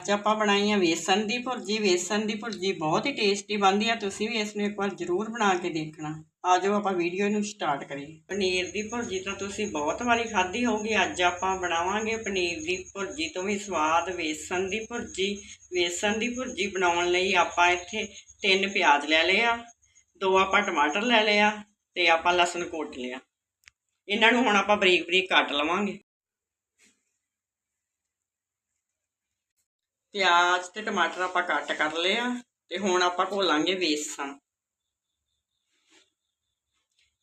ਅੱਜ ਆਪਾਂ ਬਣਾਈ ਆ ਵੇਸਣ ਦੀ ਭੁਰਜੀ। ਵੇਸਣ ਦੀ ਭੁਰਜੀ ਬਹੁਤ ਹੀ ਟੇਸਟੀ ਬਣਦੀ ਆ, ਤੁਸੀਂ ਵੀ ਇਸ ਨੂੰ ਇੱਕ ਵਾਰ ਜ਼ਰੂਰ ਬਣਾ ਕੇ ਦੇਖਣਾ। ਆਜੋ ਆਪਾਂ ਵੀਡੀਓ ਨੂੰ ਸਟਾਰਟ ਕਰੀਏ। ਪਨੀਰ ਦੀ ਭੁਰਜੀ ਤਾਂ ਤੁਸੀਂ ਬਹੁਤ ਵਾਰੀ ਖਾਧੀ ਹੋਊਗੀ। ਅੱਜ ਆਪਾਂ ਬਣਾਵਾਂਗੇ ਪਨੀਰ ਦੀ ਭੁਰਜੀ ਤੋਂ ਵੀ ਸਵਾਦ ਵੇਸਣ ਦੀ ਭੁਰਜੀ। ਵੇਸਣ ਦੀ ਭੁਰਜੀ ਬਣਾਉਣ ਲਈ ਆਪਾਂ ਇੱਥੇ ਤਿੰਨ ਪਿਆਜ਼ ਲੈ ਲਏ ਆ, ਦੋ ਆਪਾਂ ਟਮਾਟਰ ਲੈ ਲਏ ਆ, ਤੇ ਆਪਾਂ ਲਸਣ ਕੋਟ ਲਿਆ। ਇਹਨਾਂ ਨੂੰ ਹੁਣ ਆਪਾਂ ਬਰੀਕ ਬਰੀਕ ਕੱਟ ਲਵਾਂਗੇ। ਪਿਆਜ਼ ਤੇ ਟਮਾਟਰ ਆਪਾਂ ਕੱਟ ਕਰ ਲਏ ਆ ਤੇ ਹੁਣ ਆਪਾਂ ਘੋਲਾਂਗੇ ਵੇਸਣ।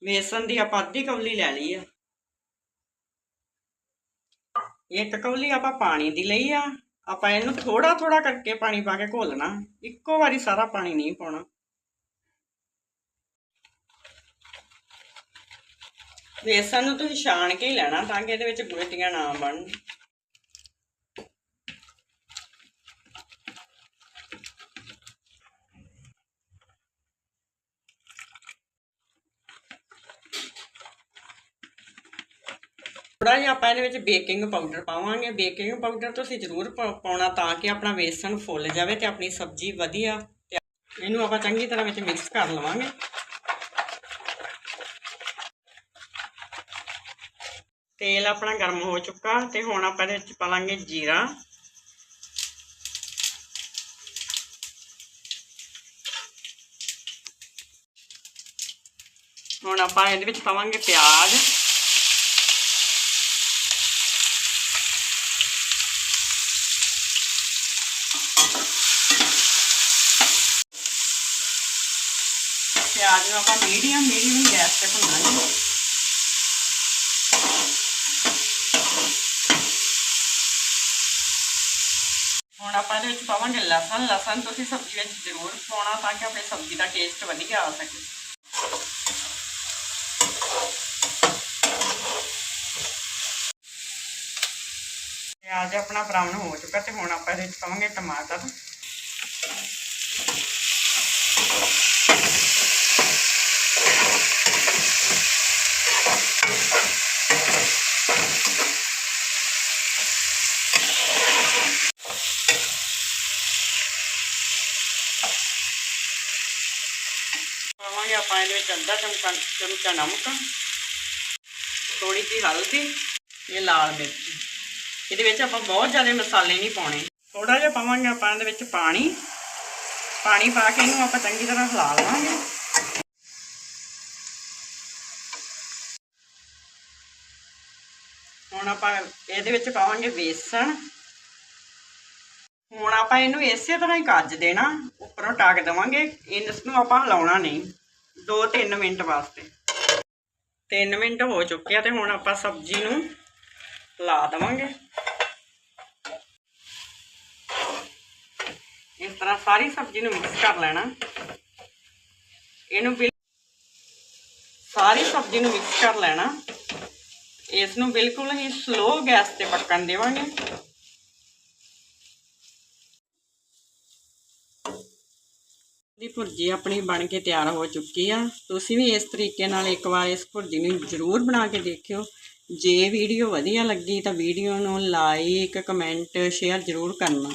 ਵੇਸਣ ਦੀ ਆਪਾਂ ਅੱਧੀ ਕੌਲੀ ਲੈ ਲਈ ਆ। ਇੱਕ ਕੌਲੀ ਆਪਾਂ ਪਾਣੀ ਦੀ ਲਈ ਆ। ਆਪਾਂ ਇਹਨੂੰ ਥੋੜਾ ਥੋੜਾ ਕਰਕੇ ਪਾਣੀ ਪਾ ਕੇ ਘੋਲਣਾ। ਇੱਕੋ ਵਾਰੀ ਸਾਰਾ ਪਾਣੀ ਨਹੀਂ ਪਾਉਣਾ। ਵੇਸਣ ਨੂੰ ਤੁਸੀਂ ਛਾਣ ਕੇ ਹੀ ਲੈਣਾ ਤਾਂ ਕਿ ਇਹਦੇ ਵਿੱਚ ਗੁਟੀਆਂ ਨਾ ਬਣਨ। ਥੋੜਾ ਜਿਹਾ ਆਪਾਂ ਇਹਦੇ ਵਿੱਚ ਬੇਕਿੰਗ ਪਾਊਡਰ ਪਾਵਾਂਗੇ। ਬੇਕਿੰਗ ਪਾਊਡਰ ਤੁਸੀਂ ਜ਼ਰੂਰ ਪਾਉਣਾ ਤਾਂ ਕਿ ਆਪਣਾ ਵੇਸਣ ਫੁੱਲ ਜਾਵੇ ਤੇ ਆਪਣੀ ਸਬਜ਼ੀ ਵਧੀਆ ਇਹਨੂੰ ਆਪਾਂ ਚੰਗੀ ਤਰ੍ਹਾਂ ਵਿੱਚ ਮਿਕਸ ਕਰ ਲਵਾਂਗੇ। ਤੇਲ ਆਪਣਾ ਗਰਮ ਹੋ ਚੁੱਕਾ ਤੇ ਹੁਣ ਆਪਾਂ ਇਹਦੇ ਵਿੱਚ ਪਾਵਾਂਗੇ ਜੀਰਾ। ਹੁਣ ਆਪਾਂ ਇਹਦੇ ਵਿੱਚ ਪਾਵਾਂਗੇ ਪਿਆਜ਼। ਪਿਆਜ਼ ਨੂੰ ਆਪਾਂ ਮੀਡੀਅਮ ਮੀਡੀਅਮ ਗੈਸ ਤੇ ਭੁੰਨਾਂਗੇ। ਹੁਣ ਆਪਾਂ ਇਹਦੇ ਵਿੱਚ ਪਾਵਾਂਗੇ ਲਸਣ। ਲਸਣ ਤੁਸੀਂ ਸਬਜ਼ੀ ਵਿੱਚ ਜ਼ਰੂਰ ਪਾਉਣਾ ਤਾਂ ਕਿ ਆਪਣੀ ਸਬਜ਼ੀ ਦਾ ਟੇਸਟ ਵਧੀਆ ਆ ਸਕੇ। ਪਿਆਜ਼ ਆਪਣਾ ਬਰਾਊਨ ਹੋ ਚੁੱਕਾ ਤੇ ਹੁਣ ਆਪਾਂ ਇਹਦੇ ਵਿੱਚ ਪਾਵਾਂਗੇ ਟਮਾਟਰ। ਪਾਵਾਂਗੇ ਆਪਾਂ ਇਹਦੇ ਵਿੱਚ ਅੱਧਾ ਚਮਚਾ ਚਮਚਾ ਨਮਕ ਥੋੜੀ ਜਿਹੀ ਹਲਦੀ ਇਹ ਲਾਲ ਮਿਰਚ। ਇਹਦੇ ਵਿੱਚ ਆਪਾਂ ਬਹੁਤ ਜ਼ਿਆਦਾ ਮਸਾਲੇ ਨਹੀਂ ਪਾਉਣੇ। ਥੋੜਾ ਜਿਹਾ ਪਾਵਾਂਗੇ ਆਪਾਂ ਇਹਦੇ ਵਿੱਚ ਪਾਣੀ। ਪਾਣੀ ਪਾ ਕੇ ਇਹਨੂੰ ਆਪਾਂ ਚੰਗੀ ਤਰ੍ਹਾਂ ਹਿਲਾ ਲਵਾਂਗੇ। ਹੁਣ ਆਪਾਂ ਇਹਦੇ ਵਿੱਚ ਪਾਵਾਂਗੇ ਵੇਸਣ। ਹੁਣ ਆਪਾਂ ਇਹਨੂੰ ਇਸੇ ਤਰ੍ਹਾਂ ਹੀ ਕੱਜ ਦੇਣਾ। ਉੱਪਰੋਂ ਟਾਕ ਦੇਵਾਂਗੇ। ਇਸ ਨੂੰ ਆਪਾਂ ਹਿਲਾਉਣਾ ਨਹੀਂ। 2-3 ਮਿੰਟ ਵਾਸਤੇ। 3 ਮਿੰਟ ਹੋ ਚੁੱਕੇ ਆ ਤੇ ਹੁਣ ਆਪਾਂ ਸਬਜ਼ੀ ਨੂੰ ਲਾ ਦੇਵਾਂਗੇ। ਇਸ ਤਰ੍ਹਾਂ ਸਾਰੀ ਸਬਜ਼ੀ ਨੂੰ ਮਿਕਸ ਕਰ ਲੈਣਾ। ਇਹਨੂੰ ਬਿਲ ਸਾਰੀ ਸਬਜ਼ੀ ਨੂੰ ਮਿਕਸ ਕਰ ਲੈਣਾ। ਇਸ ਨੂੰ ਬਿਲਕੁਲ ਹੀ ਸਲੋ ਗੈਸ ਤੇ ਪੱਕਣ ਦੇਵਾਂਗੇ। ਦੀ ਭੁਰਜੀ ਆਪਣੀ ਬਣ ਕੇ ਤਿਆਰ ਹੋ ਚੁੱਕੀ ਆ। ਤੁਸੀਂ ਵੀ ਇਸ ਤਰੀਕੇ ਨਾਲ ਇੱਕ ਵਾਰ ਇਸ ਭੁਰਜੀ ਨੂੰ ਜ਼ਰੂਰ ਬਣਾ ਕੇ ਦੇਖਿਓ। ਜੇ ਵੀਡੀਓ ਵਧੀਆ ਲੱਗੀ ਤਾਂ ਵੀਡੀਓ ਨੂੰ ਲਾਈਕ ਕਮੈਂਟ ਸ਼ੇਅਰ ਜ਼ਰੂਰ ਕਰਨਾ।